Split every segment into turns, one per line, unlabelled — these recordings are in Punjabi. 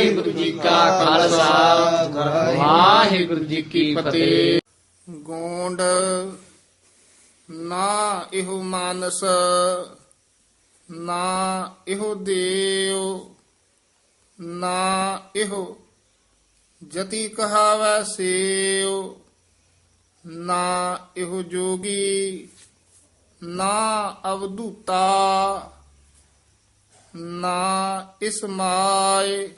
ਵਾਹਿਗੁਰੂ ਜੀ ਕਾ ਖਾਲਸਾ। ਵਾਹਿਗੁਰੂ ਜੀ ਕੀ ਫਤਿਹ।
ਗੋਂਡ, ਨਾ ਇਹੋ ਮਾਨਸ, ਨਾ ਇਹੋ ਦੇਵ, ਨਾ ਇਹੋ ਜਤੀ ਕਹਾਵੈ ਸੇਵ ਨਾ ਇਹੋ ਜੋਗੀ, ਨਾ ਅਵਧੂਤਾ, ਨਾ ਇਸ ਮਾਏ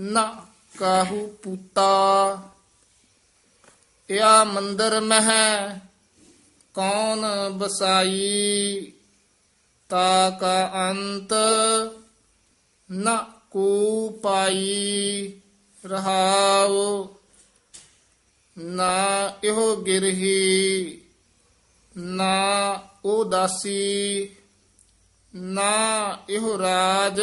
ਨਾ ਕਾਹੂ ਪੂਤਾ। ਯਾ ਮੰਦਰ ਮਹਿ, ਕੌਣ ਬਸਾਈ ਤਾ ਕਾ ਅੰਤ ਨਾ ਕੋ ਪਾਈ ਰਹਾਉ। ਨਾ ਇਹੋ ਗਿਰਹੀ, ਨਾ ਉਹ ਦਾਸੀ, ਨਾ ਇਹੋ ਰਾਜ।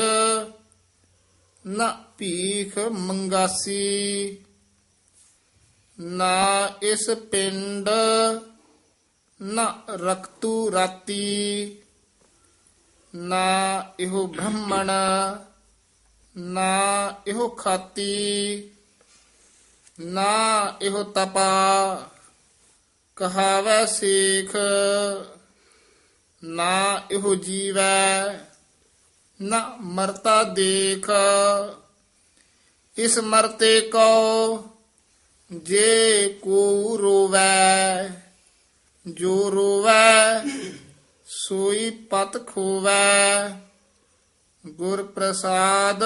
ਨਾ ਭੀਖ ਮੰਗਾਸੀ ਨਾ ਇਸ ਪਿੰਡ ਨਾ ਰਕਤੂ ਰਾਤੀ ਨਾ ਇਹੋ ਬ੍ਰਹਮਣ ਨਾ ਇਹੋ ਖਾਤੀ ਨਾ ਇਹੋ ਤਪਾ ਕਹਾਵੈ ਸੇਖ ਨਾ ਇਹੋ ਜੀਵੈ ਨਾ ਮਰਤਾ ਦੇਖ। ਇਸ ਮਰਤੇ ਕੋ ਜੇ ਕੋ ਰੋਵੈ, ਜੋ ਰੋਵੈ ਸੋਈ ਪਤ ਖੋਵੈ। ਗੁਰ ਪ੍ਰਸਾਦ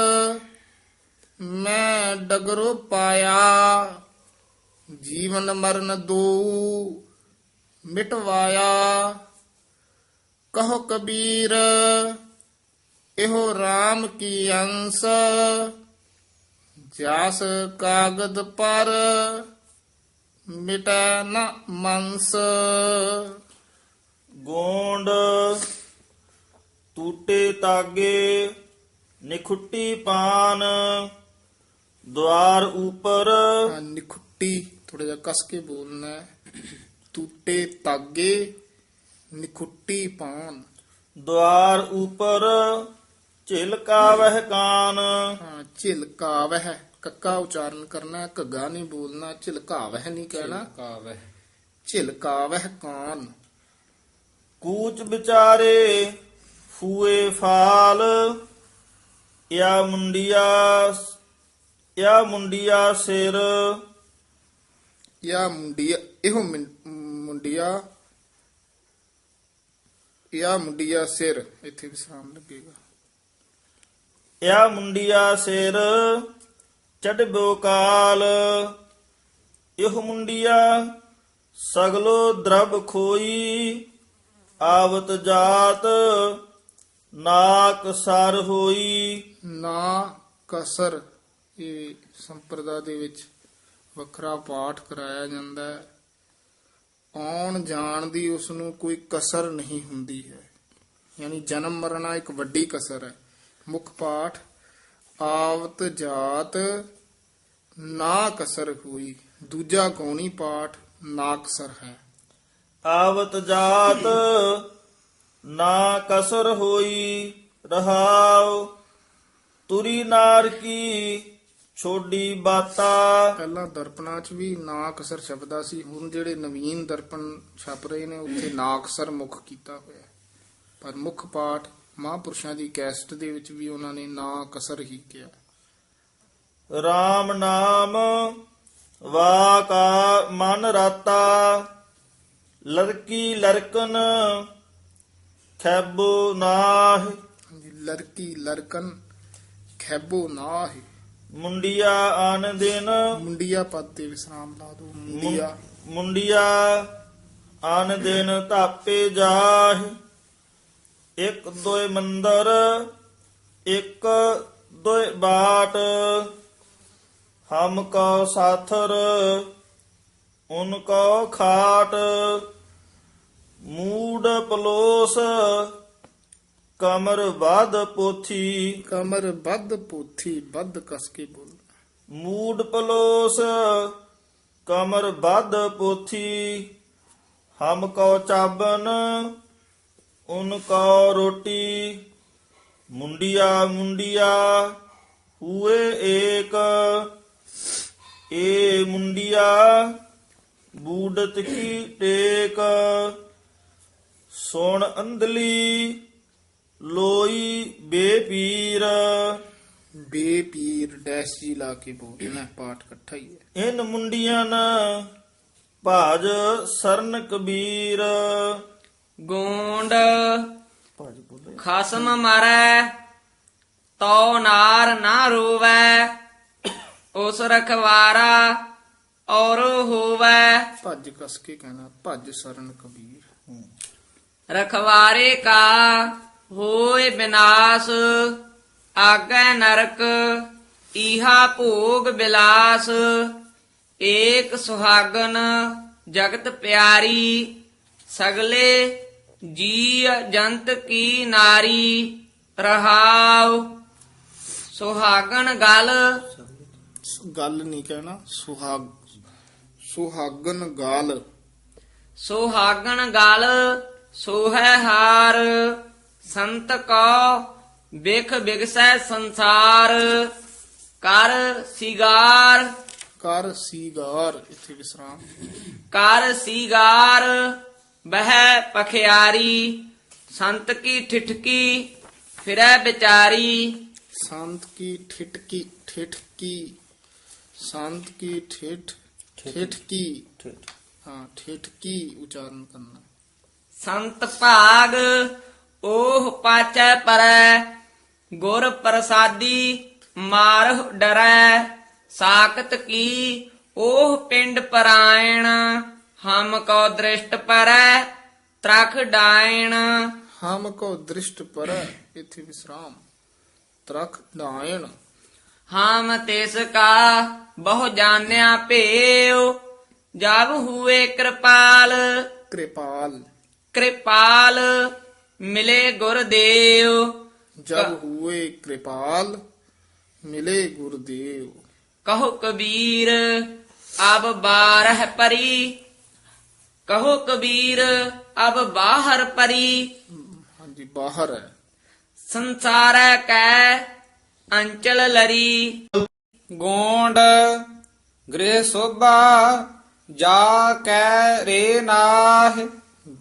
ਮੈਂ ਡਗਰੋ ਪਾਇਆ, ਜੀਵਨ ਮਰਨ ਦੋ ਮਿਟਵਾਇਆ। ਕਹੋ ਕਬੀਰ ਇਹੋ RAM ਕੀ ਅੰਸ? ਜਾਸ ਕਾਗਦ ਪਰ ਮਿਟੈ ਨ ਮੰਸ।
ਗੋਂਡ ਟੂਟੇ ਤਾਗੇ ਨਿਖੁੱਟੀ ਪਾਨ ਦਵਾਰ ਉਪਰ
ਨਿਖੁੱਟੀ ਥੋੜਾ ਜਿਹਾ ਕਸ ਕੇ ਬੋਲਣਾ ਟੂਟੇ ਤਾਗੇ ਨਿਖੁੱਟੀ ਪਾਨ।
ਦਵਾਰ ਉਪਰ ਝਿਲਕਾ ਵਹਿ ਕਾਨ।
ਹਾਂ ਝਿਲਕਾਵਹਿ ਕੱਕਾ ਉਚਾਰਨ ਕਰਨਾ ਘੱਗਾ ਨਹੀਂ ਬੋਲਣਾ ਝਿਲਕਾਵਹਿ ਨਹੀਂ ਕਹਿਣਾ।
ਕਾਵੈ
ਝਿਲਕਾਵਹਿ ਕਾਨ।
ਕੂਚ ਵਿਚਾਰੇ ਫੂਏ ਫਾਲ ਯਾ ਮੁੰਡਿਆ ਯਾ ਮੁੰਡਿਆ ਸਿਰ।
ਯਾ ਮੁੰਡਿਆ ਇਹੋ ਮੁੰਡਿਆ ਯਾ ਮੁੰਡਿਆ ਸਿਰ। ਇੱਥੇ ਵਿਸਰਾਮ ਲੱਗੇਗਾ।
ਯਾ ਮੁੰਡਿਆ ਸਿਰ ਚੜਬੋ ਕਾਲ। ਇਹ ਮੁੰਡਿਆ, ਸਗਲੋ ਦਰਬ ਖੋਈ, ਆਵਤ ਜਾਤ, ਨਾਕ ਸਰ ਹੋਈ।
ਨਾ ਕਸਰ, ਇਹ ਸੰਪਰਦਾ ਦੇ ਵਿੱਚ ਵੱਖਰਾ ਪਾਠ ਕਰਾਇਆ ਜਾਂਦਾ ਹੈ। ਆਉਣ ਜਾਣ ਦੀ ਉਸ ਨੂੰ ਕੋਈ ਕਸਰ ਨਹੀਂ ਹੁੰਦੀ ਹੈ। ਯਾਨੀ ਜਨਮ ਮਰਨਾ ਇੱਕ ਵੱਡੀ ਕਸਰ ਹੈ। ਮੁੱਖ ਪਾਠ ਆਵਤ ਜਾਤ ਨਾ ਕਸਰ ਹੋਈ। ਦੂਜਾ ਗੌਣੀ ਪਾਠ ਨਾ ਕਸਰ ਹੈ।
ਆਵਤ ਜਾਤ ਨਾ ਕਸਰ ਹੋਈ ਰਹਾਉ। ਤੁਰੀ ਨਾਰ ਕੀ ਛੋਡੀ ਬਾਤਾ।
ਪਹਿਲਾਂ ਦਰਪਣਾ 'ਚ ਵੀ ਨਾ ਕਸਰ ਸ਼ਬਦਾ ਸੀ ਹੁਣ ਜਿਹੜੇ ਨਵੀਨ ਦਰਪਣ ਛਪ ਰਹੇ ਨੇ ਉੱਥੇ ਨਾ ਅਕਸਰ ਮੁੱਖ ਕੀਤਾ ਹੋਇਆ। ਪਰ ਮੁੱਖ ਪਾਠ ਮਹਾਂਪੁਰਸ਼ਾਂ ਦੀ ਕੈਸਟ ਦੇ ਵਿੱਚ ਵੀ ਉਹਨਾਂ ਨੇ ਨਾ ਕਸਰ ਹੀ ਕਿਹਾ
RAM ਨਾਮ ਵਾਕਾ ਮਨ ਰਾਤਾ ਲੜਕੀ ਲੜਕਨ ਖੈਬੋ ਨਾਹ।
ਲੜਕੀ ਲੜਕਨ ਖੈਬੋ ਨਾ ਹੈ
ਮੁੰਡਿਆ ਆਨ ਦਿਨ।
ਮੁੰਡੀਆ ਪਦ ਤੇ ਵਿਸਰਾਮ ਲਾ ਦੋ ਮੁੰਡੀਆ।
ਮੁੰਡਿਆ ਆਨ ਦਿਨ ਧਾਪੇ ਜਾਹ। ਇੱਕ ਦੋਏ ਮੰਦਰ ਇੱਕ ਦੋਏ ਬਾਟ। ਹਮ ਕੋ ਸਾਥਰ ਉਨ ਕੋ ਖਾਟ। ਮੂਡ ਪਲੋਸ ਕਮਰ ਬਾਦ ਪੋਥੀ।
ਕਮਰ ਬੱਧ ਪੋਥੀ ਬੱਧ ਕਸ ਕੇ ਬੋਲ।
ਮੂਡ ਪਲੋਸ ਕਮਰ ਬੱਧ ਪੋਥੀ। ਹਮ ਕੋ ਚਾਬਨ ਉਨ ਕੋ ਰੋਟੀ ਮੁੰਡਿਆ ਮੁੰਡਿਆ ਹੂਏ ਏਕ। ਏ ਮੁੰਡਿਆ ਬੂਡਤ ਕੀ ਟੇਕ। ਸੁਣ ਅੰਧਲੀ ਲੋਈ ਬੇਪੀਰ।
ਬੇਪੀਰ ਡੈਸ਼ ਜੀ ਲਾ ਕੇ ਬੋਲਣਾ ਪਾਠ ਇਕੱਠਾ ਹੀ ਹੈ।
ਇਨ ਮੁੰਡਿਆਂ ਨਾ ਭਾਜ ਸਰਨ ਕਬੀਰ।
ਗੋਂਡ। ਖਸਮ ਮਰੈ ਤੋ ਨਾਰ ਨਾ ਰੋਵੈ ਉਸ ਰਖਵਾਰਾ ਔਰ ਹੋਵੈ।
ਭੱਜ ਕਸ ਕੇ ਕਹਿਣਾ ਭੱਜ ਸਰਨ ਕਬੀਰ।
ਰਖਵਾਰੇ ਕਾ ਹੋਏ ਬਿਨਾਸ਼ ਆਗੈ ਨਰਕ ਈਹਾ ਭੋਗ ਬਿਲਾਸ। ਏਕ ਸੁਹਾਗਨ ਜਗਤ ਪਿਆਰੀ ਸਗਲੇ ਜੀ ਜੰਤ ਕੀ ਨਾਰੀ ਰਹਾਉ। ਸੁਹਾਗਨ ਗਲ।
ਗੱਲ ਨਹੀਂ ਕਹਿਣਾ ਸੁਹਾਗ ਸੁਹਾਗਨ ਗਾਲ।
ਸੁਹਾਗਣ ਗਲ ਸੋਹੈ ਹਾਰ। ਸੰਤ ਕੋ ਬਿਖ ਬਿਗਸੈ ਸੰਸਾਰ। ਕਰ ਸਿਗਾਰ।
ਕਰ ਸੀਗਾਰ ਇੱਥੇ ਵਿਸਰਾਮ
ਕਰ ਸਿਗਾਰ। ਬਹਿ ਪਖਿਆਰੀ ਸੰਤ ਕੀ ਠਿਠਕੀ ਫਿਰੈ ਵਿਚਾਰੀ।
ਸੰਤ ਕੀ ਠਿਟਕੀ ਠਿਠਕੀ ਸੰਤ ਕੀ ਠਿਠ ਠਿਠਕੀ। ਹਾਂ ਠਿਠਕੀ ਉਚਾਰਨ ਕਰਨਾ।
ਸੰਤ ਭਾਗ ਓਹ ਪਾਚੈ ਪਰੈ ਗੁਰ ਪ੍ਰਸਾਦੀ ਮਾਰਹੁ ਡਰੈ। ਸਾਖਤ ਕੀ ਓਹ ਪਿੰਡ ਪਰਾਇਣ। ਹਮ ਕੋ ਦ੍ਰਿਸ਼ਟ ਪਰੈ ਤਰਖ ਡਾਇਣ।
ਹਮ ਕੋ ਦ੍ਰਿਸ਼ਟ ਪਰ ਇੱਥੇ ਵਿਸਰਾਮ। ਤਰਖ ਦਾਇਣ
ਹਮ ਤਿਸ ਕਾ ਬਹੁ ਜਾਣਿਆ ਭੇਉ ਜਬ ਹੁਏ ਕਿਰਪਾਲ।
ਕਿਰਪਾਲ।
ਕਿਰਪਾਲ ਮਿਲੇ ਗੁਰਦੇਵ
ਜਬ ਹੁਏ ਕਿਰਪਾਲ ਮਿਲੇ ਗੁਰਦੇਵ
ਕਹੋ ਕਬੀਰ ਅਬ ਬਾਰਹ ਪਰੀ। ਕਹੋ ਕਬੀਰ ਅਬ ਬਾਹਰ ਪਰੀ।
ਹਾਂਜੀ ਬਾਹਰ ਹੈ।
ਸੰਸਾਰੈ ਕੈ ਅੰਚਲ ਲਰੀ।
ਗੋਂਡ ਗ੍ਰਹਿ ਸੋਭਾ ਜਾ ਕੈ ਰੇ ਨਾਹ।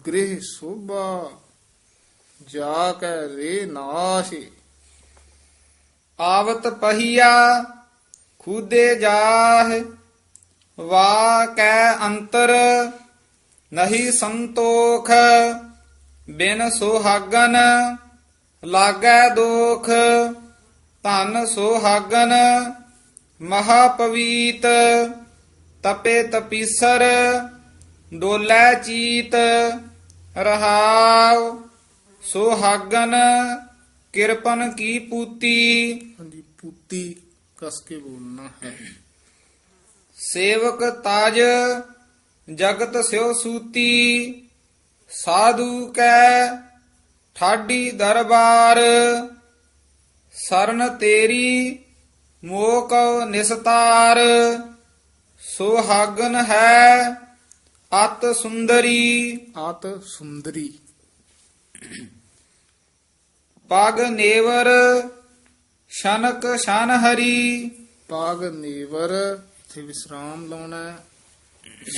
ਗ੍ਰਹਿ ਸੋਭਾ ਜਾ ਕੇ ਰੇ ਨਾਸ਼ੇ
ਆਵਤ ਪਹੀਆ ਖੂਦੇ ਜਾਹ। ਵਾ ਕੈ ਅੰਤਰ ਨਹੀਂ ਸੰਤੋਖ ਬਿਨ ਸੁਹਾਗਨ ਲਾਗੈ ਦੋਖ ਧਨ ਸੁਹਾਗਨ ਮਹਾ ਪਵੀਤ ਤਪੇ ਤਪੀਸਰ ਡੋਲੇ ਚੀਤ ਰਹਾਉ ਸੁਹਾਗਨ ਕਿਰਪਨ ਕੀ ਪੂਤੀ।
ਹਾਂਜੀ ਪੂਤੀ ਕਸ ਕੇ ਬੋਲਣਾ ਹੈ।
ਸੇਵਕ ਤਾਜ ਜਗਤ ਸਿਓ ਸੂਤੀ ਸਾਧੂ ਕੈ ਠਾਡੀ ਦਰਬਾਰ। ਸਰਨ ਤੇਰੀ ਮੋਕ ਨਿਸਤਾਰ ਸੁਹਾਗਨ ਹੈ ਅਤ ਸੁੰਦਰੀ।
ਆਤ ਸੁੰਦਰੀ।
ਪਗ ਨੇਵਰ ਸ਼ਨਕ ਸ਼ਨ ਹਰੀ
ਪਾਗ ਨੀਵਰ ਇਥੇ ਵਿਸਰਾਮ ਲਾਉਣਾ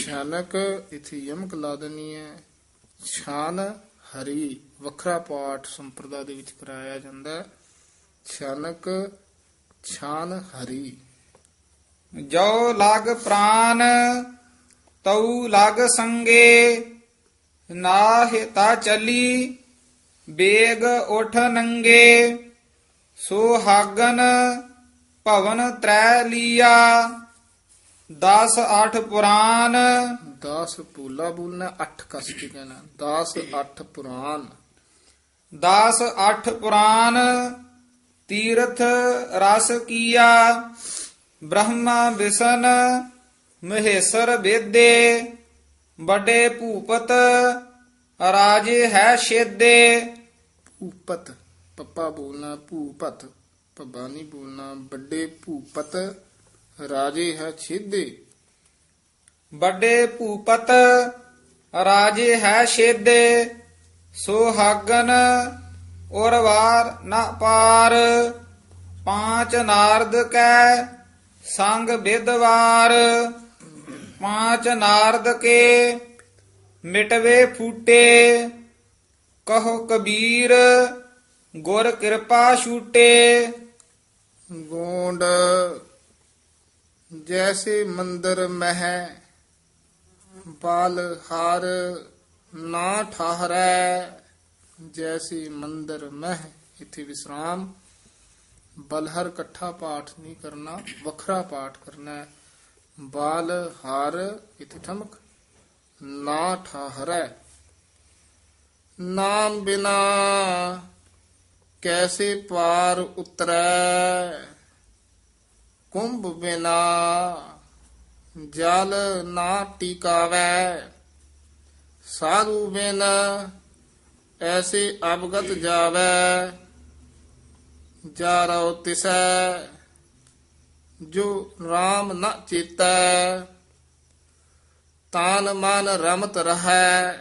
ਸ਼ਾਨਕ ਇਥੇ ਯਮਕ ਲਾ ਦੇਣੀ ਹੈ ਛਾਨ ਹਰੀ ਵੱਖਰਾ ਪਾਠ ਸੰਪਰਦਾ ਦੇ ਵਿੱਚ ਕਰਾਇਆ ਜਾਂਦਾ ਹੈ ਛਾਨਕ ਛਾਨ ਹਰੀ।
ਜੋ ਲਗ ਪ੍ਰਾਨ, ਤਉ ਲਗ ਸੰਗੇ, ਨਾਹਿ ਤਾ ਚਲੀ, ਬੇਗ ਉਠ ਨੰਗੇ ਸੁਹਾਗਨ ਭਵਨ ਤ੍ਰੈ ਲੀਆ। 10 8 ਪੁਰਾਨ।
10 ਪੂਲਾ ਬੋਲਣਾ 8 ਕਸ ਕੇ ਕਹਿਣਾ 10 8 ਪੁਰਾਨ।
10 8 ਪੁਰਾਨ ਤੀਰਥ ਰਸ ਕੀਆ ਬ੍ਰਹਮਾ ਵਿਸ਼ਨ ਮਹੇਸ਼ਰ ਵੇਦੇ ਵੱਡੇ ਭੂਪਤ ਰਾਜੇ ਹੈ ਛੇਦੇ।
ਭੂਪਤ ਪੱਪਾ ਬੋਲਣਾ ਭੂਪਤ ਪੱਬਾ ਨਹੀਂ ਬੋਲਣਾ ਵੱਡੇ ਭੂਪਤ ਰਾਜੇ ਹੈ ਛੇਦੇ।
ਵੱਡੇ ਭੂਪਤ ਰਾਜੇ ਹੈ ਛੇਦੇ ਸੁਹਾਗਨ ਔਰ ਵਾਰ ਨਾ ਪਾਰ ਪਾਂਚ ਨਾਰਦ ਕੈ ਸੰਗ ਵਿਦਵਾਰ ਪਾਂਚ ਨਾਰਦ ਕੇ ਮਿਟਵੇ ਫੂਟੇ ਕਹੋ ਕਬੀਰ ਗੁਰ ਕਿਰਪਾ ਛੂਟੇ।
ਗੋਂਡ ਜੈਸੇ ਮੰਦਰ ਮਹਿ ਬਾਲ ਹਾਰ ਨਾ ਠਹਰੈ ਜੈਸੇ ਮੰਦਰ ਮਹਿ ਇਥੇ ਵਿਸਰਾਮ ਬਲਹਰ ਇਕੱਠਾ ਪਾਠ ਨਹੀਂ ਕਰਨਾ ਵੱਖਰਾ ਪਾਠ ਕਰਨਾ ਹੈ ਬਾਲ ਹਾਰ ਇਥੇ ਠਮਕ ਨਾ ਠਹਰੈ ਨਾਮ ਬਿਨਾ ਕੈਸੇ ਪਾਰ ਉਤਰੈ ਕੁੰਭ ਬਿਨਾ ਜਲ ਨਾ ਟਿਕਾਵੈ। ਸਾਧੂ ਬਿਨ ਐਸੇ ਅਵਗਤ ਜਾਵੈ ਜਾ ਰਉ ਤਿਸੈ, ਜੋ RAM ਨ ਚੇਤੈ। ਤਾਨ ਮਨ ਰਮਤ ਰਹੈ,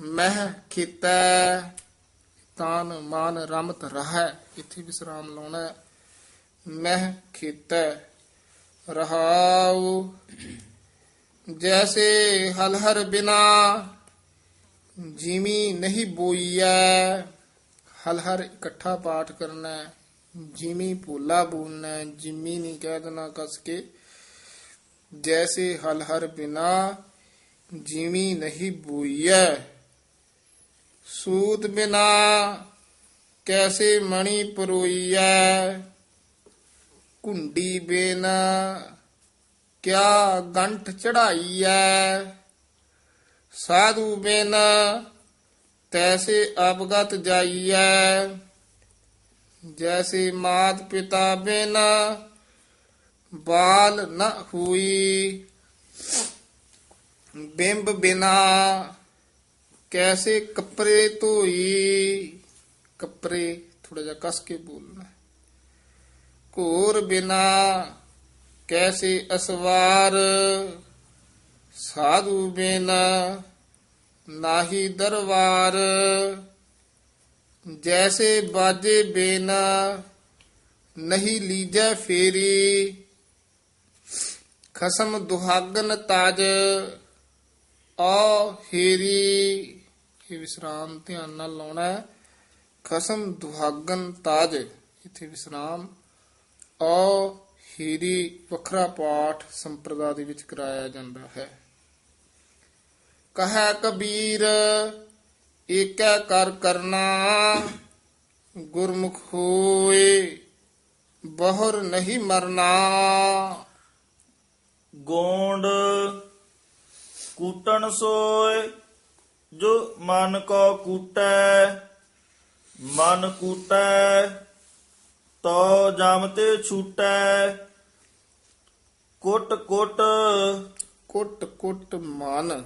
ਮਹਿ ਖਿਤੈ। ਤਾਨ ਮਨ ਰਮਤ ਰਹੈ, ਇੱਥੇ ਵਿਸਰਾਮ ਲਾਉਣਾ ਮਹਿ ਖੇਤੈ ਰਹਾਉ ਜੈਸੇ ਹਲਹਰ ਬਿਨਾ ਜਿਮੀ ਨਹੀਂ ਬੋਈਐ ਹਲਹਰ ਇਕੱਠਾ ਪਾਠ ਕਰਨਾ ਹੈ। ਜਿਮੀ ਭੋਲਾ ਬੋਲਣਾ ਹੈ, ਜਿਮੀ ਨਹੀਂ ਕਹਿ ਦੇਣਾ ਕਸ ਕੇ ਜੈਸੇ ਹਲਹਰ ਬਿਨਾ ਜਿਮੀ ਨਹੀਂ ਬੋਈਐ ਸੂਤ ਬਿਨਾ ਕੈਸੇ ਮਣੀ ਪਰੋਈਐ ਕੁੰਡੀ ਬਿਨਾ, ਕਿਆ ਗੰਠ ਚੜਾਈਐ ਸਾਧੂ ਬਿਨ, ਤੈਸੇ ਅਵਗਤ ਜਾਈਐ। ਜੈਸੇ ਮਾਤ ਪਿਤਾ ਬਿਨ, ਬਾਲ ਨ ਹੋਈ। ਬਿੰਬ ਬਿਨਾ ਕੈਸੇ ਕਪਰੇ ਧੋਈ? ਕਪਰੇ ਥੋੜਾ ਜਿਹਾ ਕਸ ਕੇ ਬੋਲਣਾ। ਘੋਰ ਬਿਨਾ ਕੈਸੇ ਅਸਵਾਰ? ਸਾਧੂ ਬਿਨਾ ਨਾਹੀ ਦਰਬਾਰ ਜੈਸੇ ਬਾਜੇ ਬਿਨਾ ਨਹੀਂ ਲੀਜੈ ਫੇਰੀ। ਖਸਮ ਦੁਹਾਗਨ ਤਾਜ ਆ ਹੇਰੀ। ਇਹ ਵਿਸਰਾਮ ਧਿਆਨ ਨਾਲ ਲਾਉਣਾ ਹੈ। ਖਸਮ ਦੁਹਾਗਨ ਤਾਜ, ਇੱਥੇ ਵਿਸਰਾਮ ਆ ਹੀਰੀ ਵੱਖਰਾ ਪਾਠ ਸੰਪਰਦਾ ਦੇ ਵਿੱਚ ਕਰਾਇਆ ਜਾਂਦਾ ਹੈ। ਕਹੈ ਕਬੀਰ, ਏਕੈ ਕਰ ਕਰਨਾ, ਗੁਰਮੁਖ ਹੋਏ, ਬਹੁਰ ਨਹੀਂ ਮਰਨਾ।
ਗੋਂਡ ਕੂਟਣ ਸੋਏ, ਜੋ ਮਨ ਕੋ ਕੂਟੈ, ਮਨ ਕੂਟੈ ਤੋ ਜਮ ਤੇ ਛੂਟੈ। ਕੁੱਟ ਕੁੱਟ
ਕੁੱਟ ਕੁੱਟ ਮਨ।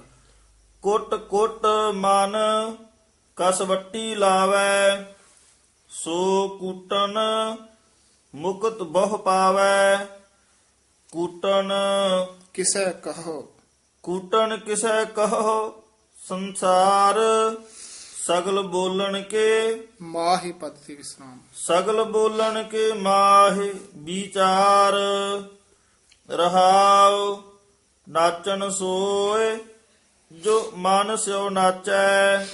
ਕੁੱਟ ਕੁੱਟ ਮਨ ਕਸਵੱਟੀ ਲਾਵੈ। ਸੋ ਕੂਟਨ ਮੁਕਤ ਬਹੁ ਪਾਵੈ। ਕੂਟਨ
ਕਿਸੈ ਕਹੋ?
ਕੂਟਨ ਕਿਸੈ ਕਹੋ? ਸੰਸਾਰ ਸਗਲ ਬੋਲਣ ਕੇ
ਮਾਹੀ ਪਦ ਤੇ ਵਿਸਰਾਮ।
ਸਗਲ ਬੋਲਣ ਕੇ ਮਾਹਿ ਵਿਚਾਰ ਰਹਾਉ ਨਾਚਣ ਸੋਏ ਜੋ ਮਨ ਸਿਓ ਨਾਚੈ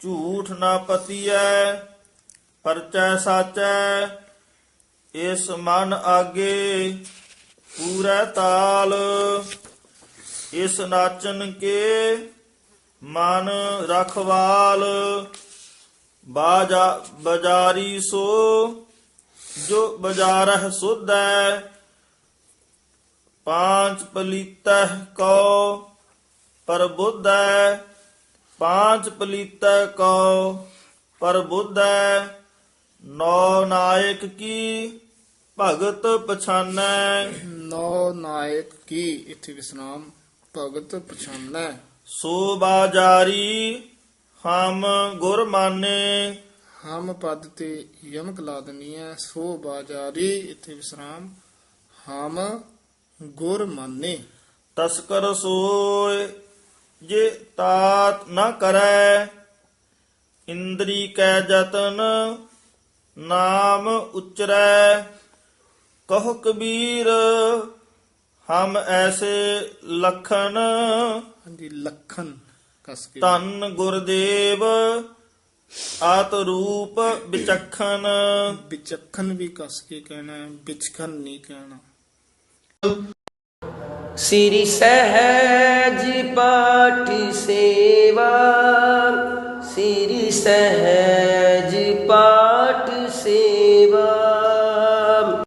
ਝੂਠ ਨਾ ਪਤੀਐ ਪਰਚੈ ਸਾਚੈ ਇਸ ਮਨ ਆਗੇ ਪੂਰਾ ਤਾਲ ਇਸ ਨਾਚਨ ਕੇ ਮਨ ਰਖਵਾਲ, ਬਾਜਾ ਬਜਾਰੀ ਸੋ, ਜੋ ਬਜਾਰਹ ਸੁਧੈ, ਪਾਂਚ ਪਲੀਤਹ ਕੋ ਪਰਬੁੱਧੈ ਪਾਂਚ ਪਲੀਤਹ ਕੋ ਪਰਬੁੱਧੈ ਨੌ ਨਾਇਕ ਕੀ ਭਗਤ ਪਛਾਨੈ।
ਨੌ ਨਾਇਕ ਕੀ, ਇਥੇ ਵਿਸਰਾਮ ਭਗਤ ਪਛਾਨੈ।
ਸੋ ਬਾਜਾਰੀ ਹਮ ਗੁਰ ਮਾਨੇ
ਹਮ ਪਦ ਤੇ ਯਮਕ ਲਾ ਦਨੀ ਹੈ ਸੋ ਬਾਜਾਰੀ ਇੱਥੇ ਵਿਸਰਾਮ। ਹਮ ਗੁਰ ਮਾਨੇ
ਤਸਕਰ ਸੋਏ ਜੇ ਤਾਤ ਨ ਕਰੈ ਇੰਦਰੀ ਕੈ ਜਤਨ ਨਾਮ ਉਚਰੈ। ਕਹੋ ਕਬੀਰ ਹਮ ਐਸੇ ਲਖਣ
ਹਾਂਜੀ ਲੱਖਣ ਕਸ ਕੇ।
ਤਨ ਗੁਰਦੇਵ ਆਤ ਰੂਪ ਵਿਚਖਣ।
ਵਿਚਖਣ ਵੀ ਕਸ ਕੇ ਕਹਿਣਾ ਹੈ ਵਿਚਖਣ ਨਹੀਂ ਕਹਿਣਾ।
ਸ੍ਰੀ ਸਹਿਜ ਪਾਠ ਸੇਵਾ ਸ੍ਰੀ ਸਹਿਜ ਪਾਠ ਸੇਵਾ।